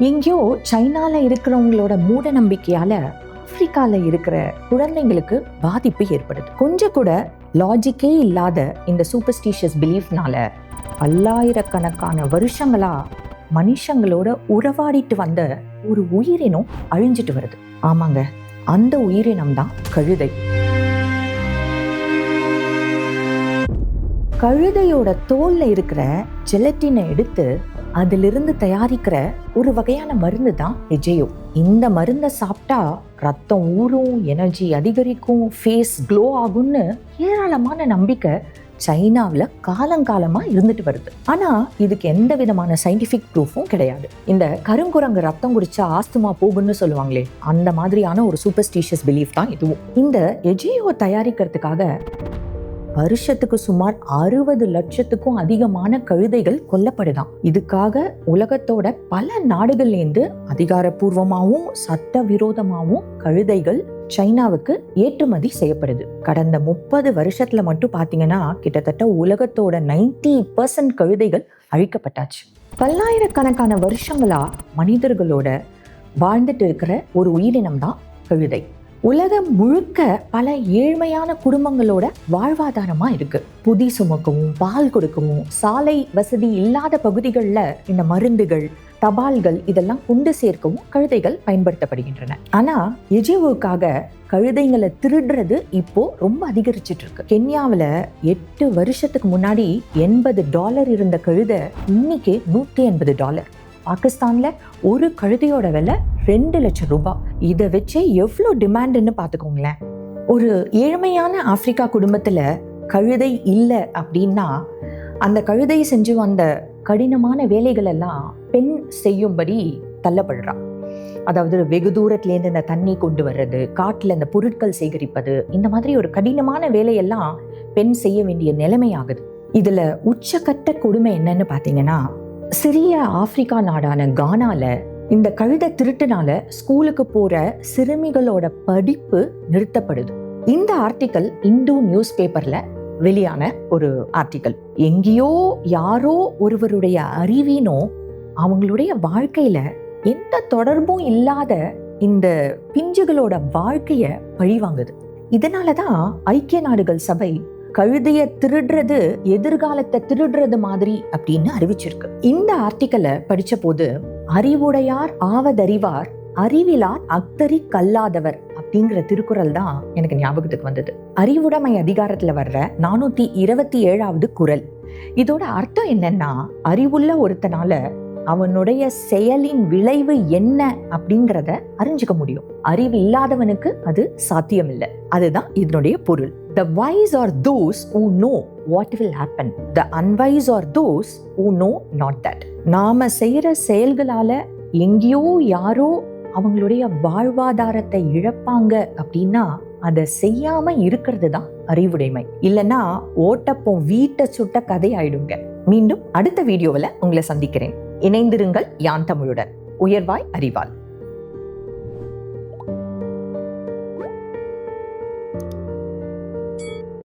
எங்கேயோ சைனால இருக்கிறவங்களோட மூட நம்பிக்கையால ஆப்பிரிக்கால இருக்கிற குழந்தைங்களுக்கு பாதிப்பு ஏற்படுது. கொஞ்சம் கூட லாஜிக்கே இல்லாத இந்த சூப்பர்ஸ்டிஷியஸ் பிலீஃப்னால பல்லாயிரக்கணக்கான வருஷங்களா மனுஷங்களோட உறவாடிட்டு வந்த ஒரு உயிரினம் அழிஞ்சிட்டு வருது. ஆமாங்க அந்த உயிரினம் தான் கழுதை. கழுதையோட தோல்ல இருக்கிற ஜெலட்டினை எடுத்து அதிலிருந்து தயாரிக்கிற ஒரு வகையான மருந்து தான் எஜேயோ இந்த மருந்தை சாப்பிட்டா ரத்தம் ஊறும் எனர்ஜி அதிகரிக்கும் ஃபேஸ் க்ளோ ஆகும்னு ஏராளமான நம்பிக்கை சைனாவில் காலங்காலமாக இருந்துட்டு வருது. ஆனால் இதுக்கு எந்த விதமான சயின்டிஃபிக் ப்ரூஃபும் கிடையாது. இந்த கருங்குரங்கு ரத்தம் குடிச்சா ஆஸ்துமா போகும்னு சொல்லுவாங்களே அந்த மாதிரியான ஒரு சூப்பர்ஸ்டிஷியஸ் பிலீஃப் தான் இதுவும். இந்த எஜியோ தயாரிக்கிறதுக்காக வருஷத்துக்கு சுமார் அறுபது லட்சத்துக்கும் அதிகமான கழுதைகள் கொல்லப்படுதாம் இதுக்காக உலகத்தோட பல நாடுகள்லேருந்து அதிகாரப்பூர்வமாகவும் சட்டவிரோதமாகவும் கழுதைகள் சைனாவுக்கு ஏற்றுமதி செய்யப்படுது. கடந்த முப்பது வருஷத்துல மட்டும் பார்த்தீங்கன்னா கிட்டத்தட்ட உலகத்தோட 90% பர்சன்ட் கழுதைகள் அழிக்கப்பட்டாச்சு. பல்லாயிரக்கணக்கான வருஷங்களா மனிதர்களோட வாழ்ந்துட்டு இருக்கிற ஒரு உயிரினம் தான் கழுதை. உலகம் முழுக்க பல ஏழ்மையான குடும்பங்களோட வாழ்வாதாரமா இருக்கு. புதி சுமக்கவும் பால் கொடுக்கவும் சாலை வசதி இல்லாத பகுதிகளில் இந்த மருந்துகள் தபால்கள் இதெல்லாம் கொண்டு சேர்க்கவும் கழுதைகள் பயன்படுத்தப்படுகின்றன. ஆனா எஜிவுக்காக கழுதைங்களை திருடுறது இப்போ ரொம்ப அதிகரிச்சிட்டு இருக்கு. கென்யாவில் எட்டு வருஷத்துக்கு முன்னாடி எண்பது டாலர் இருந்த கழுதை இன்னைக்கு நூற்றி எண்பது டாலர். பாகிஸ்தான்ல ஒரு கழுதையோட விலை ரெண்டு லட்சம் ரூபாய் இதை வச்சே எவ்வளோ டிமாண்டுன்னு பார்த்துக்கோங்களேன். ஒரு ஏழ்மையான ஆப்பிரிக்கா குடும்பத்தில் கழுதை இல்லை அப்படின்னா அந்த கழுதை செஞ்சு வந்த கடினமான வேலைகள் எல்லாம் பெண் செய்யும்படி தள்ளப்படுறான் அதாவது வெகு தூரத்துலேருந்து இந்த தண்ணி கொண்டு வர்றது காட்டில் இந்த பொருட்கள் சேகரிப்பது இந்த மாதிரி ஒரு கடினமான வேலையெல்லாம் பெண் செய்ய வேண்டிய நிலைமை ஆகுது இதில் உச்சக்கட்ட கொடுமை என்னன்னு பார்த்தீங்கன்னா சிறிய ஆப்பிரிக்கா நாடான கானாவில் இந்த கழுதை திருட்டுனால ஸ்கூலுக்கு போற சிறுமிகளோட படிப்பு நிறுத்தப்படுது. இந்த ஆர்டிக்கல் இந்து நியூஸ் பேப்பர்ல வெளியான ஒரு ஆர்டிக்கல். எங்கேயோ யாரோ ஒருவருடைய அறிவினோ அவங்களுடைய வாழ்க்கையில எந்த தொடர்பும் இல்லாத இந்த பிஞ்சுகளோட வாழ்க்கைய பழிவாங்குது. இதனால தான் ஐக்கிய நாடுகள் சபை கழுதைய திருடுறது எதிர்காலத்தை திருடுறது மாதிரி அப்படின்னு அறிவிச்சிருக்கு. இந்த ஆர்டிக்கலை படிச்ச போது அறிவுடையார் ஆவதறிவார் அறிவிலார் அக்தரி கல்லாதவர் அப்படிங்கிற திருக்குறள் தான் எனக்கு ஞாபகத்துக்கு வந்தது. அறிவுடைமை அதிகாரத்துல வர்ற நானூத்தி இருபத்தி ஏழாவது குறள். இதோட அர்த்தம் என்னன்னா அறிவுள்ள ஒருத்தனால அவனுடைய செயலின் விளைவு என்ன அப்படிங்கிறத அறிஞ்சுக்க முடியும். அறிவு இல்லாதவனுக்கு அது சாத்தியம் இல்லை அதுதான் இதனுடைய பொருள். The wise are those who know what will happen the unwise are those who know not that நாம செய்யற செயல்களால எங்கேயோ யாரோ அவங்களுடைய வாழ்வாதாரத்தை இழப்பாங்க அப்படின்னா அதை செய்யாம இருக்கிறது தான் அறிவுடைமை. இல்லைன்னா ஓட்டப்போ வீட்டை சுட்ட கதை ஆயிடுங்க மீண்டும் அடுத்த வீடியோவில் உங்களை சந்திக்கிறேன். இணைந்திருங்கள் யான் தமிழுடன். உயர்வாய் அறிவால்